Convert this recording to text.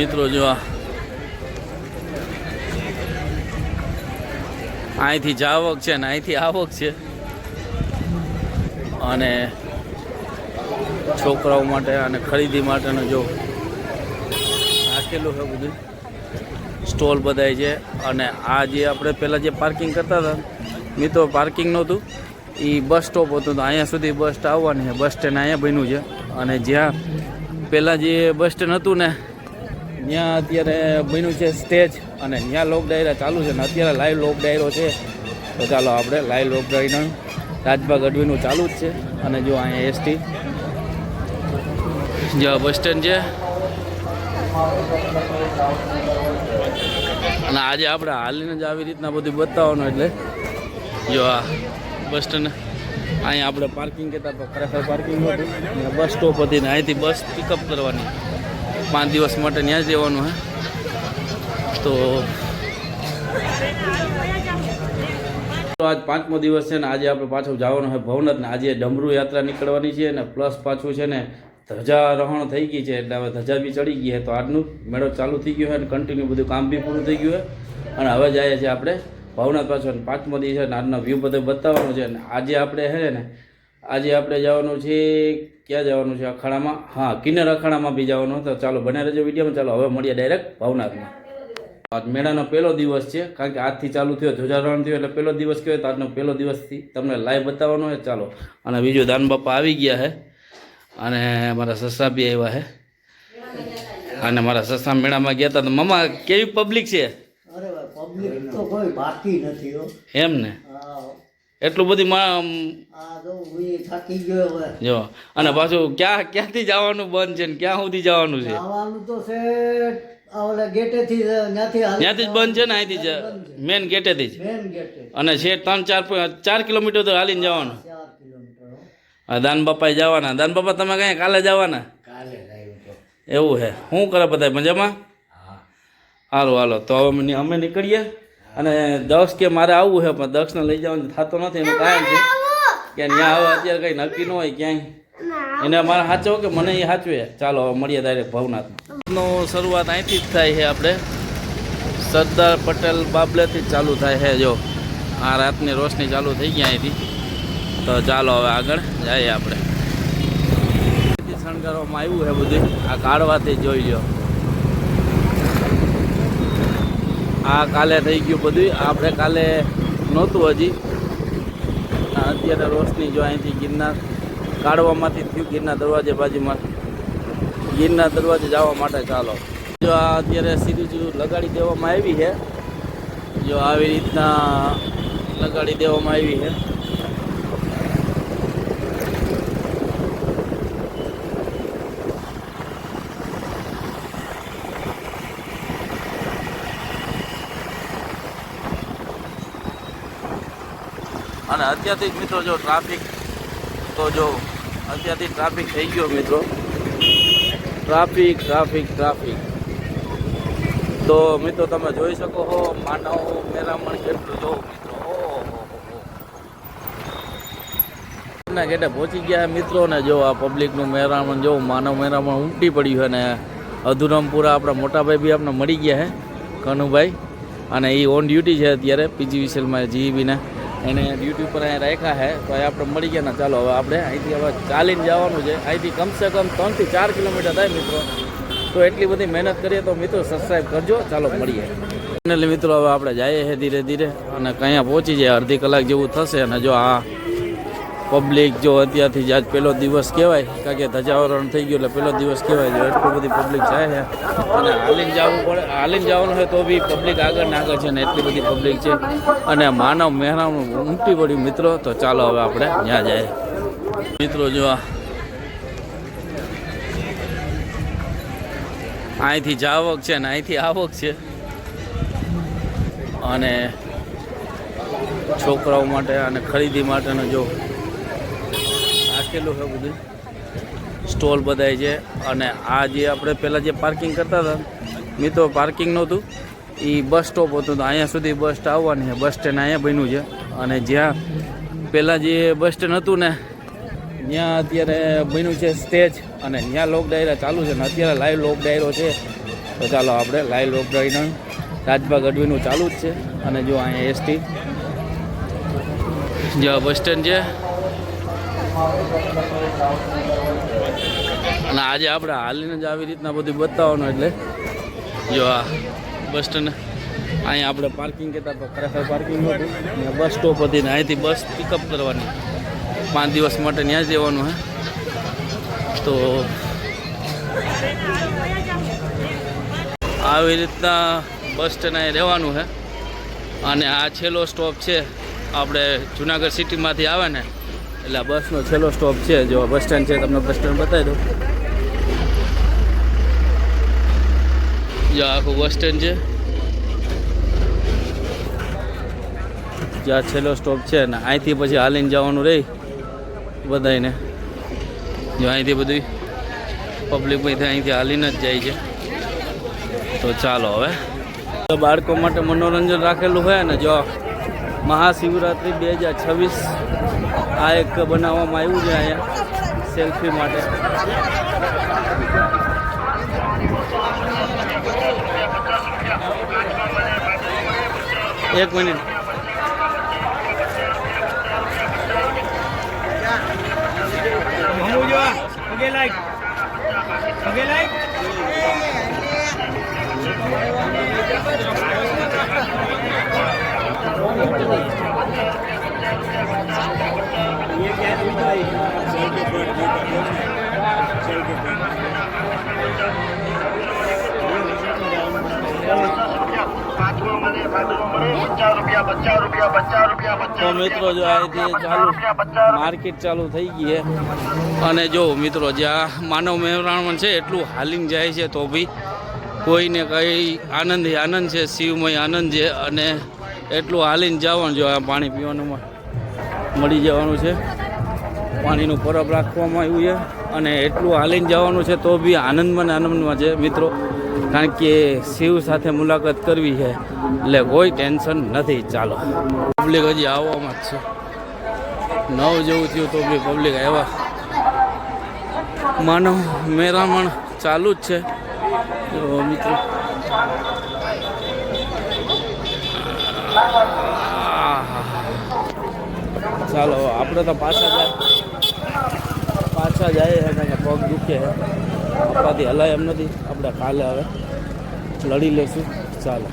મિત્રો, જો આ અહીંથી જાવક છે ને અહીંથી આવક છે. અને છોકરાઓ માટે અને ખરીદી માટેનું જો રાખેલું છે બધું. સ્ટોલ બધાય છે. અને આ જે આપણે પહેલાં જે પાર્કિંગ કરતા હતા, મિત્રો પાર્કિંગ નહોતું. એ બસ સ્ટોપ હતું તો અહીંયા સુધી બસ આવવાની બસ સ્ટેન્ડ અહીંયા બન્યું છે. અને જ્યાં પહેલાં જે બસ સ્ટેન્ડ હતું ને ત્યાં અત્યારે બન્યું છે સ્ટેજ અને ત્યાં લોક ડાયરા ચાલુ છે ને અત્યારે લાઈવ લોક ડાયરો છે. તો ચાલો આપણે લાઈવ લોક ડાયરાનું રાજબાગ અડવીનું ચાલુ જ છે. અને જો અહીંયા એસટી જો બસ સ્ટેન્ડ છે. અને આજે આપણે હાલીને જ આવી રીતના બધું બતાવવાનું એટલે જો આ બસ સ્ટેન્ડ અહીંયા આપણે પાર્કિંગ કહેતા ખરેખર પાર્કિંગ હતું બસ સ્ટોપ હતી ને અહીંથી બસ પિકઅપ કરવાની. પાંચ દિવસ માટે ત્યાં જ રહેવાનું હે. તો આજ પાંચમો દિવસ છે ને આજે આપણે પાછું જવાનું છે ભવનાથ ને આજે ડમરૂ યાત્રા નીકળવાની છે ને પ્લસ પાછું છે ને ધજારોહણ થઈ ગઈ છે એટલે હવે ધજા બી ચડી ગઈ છે તો આજનું મેળો ચાલુ થઈ ગયો છે અને કન્ટિન્યુ બધું કામ બી પૂરું થઈ ગયું છે અને હવે જઈએ છીએ આપણે ભવનાથ પાછળ પાંચમો દિવસ છે ને આજનો વ્યૂ બધો બતાવવાનો છે અને આજે આપણે છે ને આજે આપણે જવાનું છે ક્યાં જવાનું છે? અખાડામાં? હા કિન્નર અખાડામાં બી જવાનું તો ચાલો બને રહેજો વિડીયોમાં. ચાલો હવે મળીએ ડાયરેક્ટ ભાવનાથમાં આજ મેળાનો પહેલો દિવસ છે. કારણ કે આજથી ચાલુ થયો ધ્વજારોહણ થયો એટલે પહેલો દિવસ કહેવાય. તો આજનો પહેલો દિવસથી તમને લાઈવ બતાવવાનો છે. ચાલો અને બીજું દાન બાપા આવી ગયા છે. અને મારા સસરા બી આવ્યા છે. અને મારા સસરા મેળામાં ગયા હતા. તો મમ્મા કેવી પબ્લિક છે? અરે પબ્લિક તો કોઈ બાકી નથી એમ ને? એટલું બધી માં જો હું અને પાછું ક્યાં ક્યાંથી જવાનું બંધ છે ને ક્યાં સુધી જવાનું છે? ત્યાંથી જ બંધ છે ને અહીંથી જ? મેન ગેટેથી જ? અને છે ત્રણ ચાર ચાર કિલોમીટર તો હાલીને જવાનું. હો. દાન બાપાએ જવાના. દાન બાપા તમે કઈ કાલે જવાના? એવું છે શું કરે બધા? મજામાં? હાલો હાલો. તો હવે અમે નીકળીએ. અને દક્ષ કે મારે આવવું છે પણ દક્ષને લઈ જવાનું થતો નથી એનું કારણ છે કે ત્યાં આવે અત્યારે કંઈ નક્કી ન હોય ક્યાંય. એને મારે સાચવો કે મને એ સાચવે? ચાલો હવે મળીએ ડાયરેક્ટ ભવનાથમાં. નો શરૂઆત અહીંથી જ થાય છે આપણે. સરદાર પટેલ બાબલેથી જ ચાલુ થાય છે જો. આ રાતની રોશની ચાલુ થઈ ગઈ અહીંથી. તો ચાલો હવે આગળ જઈએ આપણે. શણગારવામાં આવ્યું છે બધું. આ કાઢવાથી જોઈ લ્યો. આ કાલે થઈ ગયું બધું આપણે કાલે નહોતું હજી. અત્યારે રોશની જો અહીંથી ગિરનાર કાઢવામાંથી થયું, ગિરનાર દરવાજે બાજુમાં. ગિરનાર દરવાજે જવા માટે ચાલો. જો આ અત્યારે સીધું સીધું લગાડી દેવામાં આવી છે. જો આવી રીતના લગાડી દેવામાં આવી છે. અને અત્યારથી જ મિત્રો જો ટ્રાફિક તો જો અત્યારથી ટ્રાફિક થઈ ગયો મિત્રો. ટ્રાફિક ટ્રાફિક ટ્રાફિક તો મિત્રો તમે જોઈ શકો છો માનવ મેરામણ કેટલું જો મિત્રો. ના ગેટે પહોંચી ગયા મિત્રો ને જો આ પબ્લિકનું મેરામણ, જો માનવ મેરામણ ઉમટી પડ્યું છે ને, અધુરામપુરા આપણા મોટાભાઈ બી આપણે મળી ગયા છે કનુભાઈ. અને એ ઓન ડ્યુટી છે અત્યારે પીજીવીસીએલમાં જીઈબીના એને ડ્યુટી ઉપર અહીંયા રાખ્યા છે, તો એ આપણે મળી ગયા ને ચાલો હવે આપણે અહીંથી હવે ચાલીને જવાનું છે. અહીંથી કમસે કમ ત્રણથી ચાર કિલોમીટર થાય મિત્રો. તો એટલી બધી મહેનત કરીએ તો મિત્રો સબસ્ક્રાઈબ કરજો. ચાલો મળીએ. ફાઇનલી મિત્રો, હવે આપણે જઈએ છીએ ધીરે ધીરે અને કઅહીંયા પહોંચી જાય અડધી કલાક જેવું થશે અને જો આ પબ્લિક જો અત્યારથી જ આજ પહેલો દિવસ કહેવાય, કારણ કે ધજાવરણ થઈ ગયું એટલે પહેલો દિવસ કહેવાય જો એટલું બધી પબ્લિક જાય છે. અને હાલીને જવું પડે, હાલીને જવાનું હોય તો બી પબ્લિક આગળ ને આગળ છે ને એટલી બધી પબ્લિક છે. અને માનવ મહેરામણ ઉમટી પડ્યું મિત્રો, તો ચાલો હવે આપણે ત્યાં જાય. મિત્રો જો અહીંથી જાવક છે ને અહીંથી આવક છે. અને છોકરાઓ માટે અને ખરીદી માટેનો જો રાખેલું છે બધું. સ્ટોલ બધાય છે. અને આ જે આપણે પહેલાં જે પાર્કિંગ કરતા હતા મિત્રો પાર્કિંગ નહોતું. એ બસ સ્ટોપ હતું તો અહીંયા સુધી બસ આવવાની છે. બસ સ્ટેન્ડ અહીંયા બન્યું છે. અને જ્યાં પહેલાં જે બસ સ્ટેન્ડ હતું ને, ત્યાં અત્યારે બન્યું છે સ્ટેજ અને ત્યાં લોક ડાયરા ચાલુ છે. ને અત્યારે લાઈવ લોક ડાયરો છે. તો ચાલો આપણે લાઈવ લોકડાઉન રાજભાગ અડવીનું ચાલુ જ છે. અને જો અહીંયા એસટી જ્યાં બસ સ્ટેન્ડ છે અને આજે આપણે હાલીને જ આવી રીતના બધું બતાવવાનું એટલે જો આ બસ સ્ટેન્ડ અહીંયા આપણે પાર્કિંગ કહેતા ખરેખર પાર્કિંગ હતું ને બસ સ્ટોપ હતી ને અહીંથી બસ પિકઅપ કરવાની. પાંચ દિવસ માટે ત્યાં જવાનું હે. તો આવી રીતના બસ સ્ટેન્ડ અહીં રહેવાનું છે અને આ છેલ્લો સ્ટોપ છે, આપણે જુનાગઢ સિટીમાંથી આવે ને એટલે આ બસનો છેલ્લો સ્ટોપ છે. જો બસ સ્ટેન્ડ છે, તમને બસ સ્ટેન્ડ બતાવી દઉં. જો આખું બસ સ્ટેન્ડ છે. જ્યાં છેલ્લો સ્ટોપ છે ને અહીંથી પછી હાલીને જવાનું રહી બધાને જો અહીંથી બધું પબ્લિક પૈથી અહીંથી હાલીને જ જાય છે. તો ચાલો હવે. તો બાળકો માટે મનોરંજન રાખેલું હોય ને, જો મહાશિવરાત્રિ બે હજાર છવ્વીસ આ એક બનાવવામાં આવ્યું છે અહીંયા સેલ્ફી માટે એક minute Vamos yo, page like. Page like. તો મિત્રો જો અહીંથી ચાલુ માર્કેટ ચાલુ થઈ ગઈ અને જો મિત્રો જ્યાં માનવ મહેરામણ છે, એટલું હાલીને જાય છે તો બી કોઈને કંઈ આનંદ આનંદ છે, શિવમય આનંદ છે અને એટલું હાલીને જવાનું જો પાણી પીવાનું મળી જવાનું છે. પાણીનું પરબ રાખવામાં આવ્યું છે અને એટલું હાલીને જવાનું છે તો બી આનંદમાં આનંદમાં છે મિત્રો. કારણ કે શિવ સાથે મુલાકાત કરવી છે એટલે કોઈ ટેન્શન નથી. ચાલો. પબ્લિક હજી આવવામાં જ છે. નવ જેવું થયું તો બી પબ્લિક આવ્યા. માનવ મેરામણ ચાલુ જ છે. મિત્રો. ચાલો, આપણે તો પાછા જાય. પાછા જાય અને પગ દુખે છે આપણાથી હલાય એમ નથી. આપણે કાલે હવે લડી લેશું ચાલો.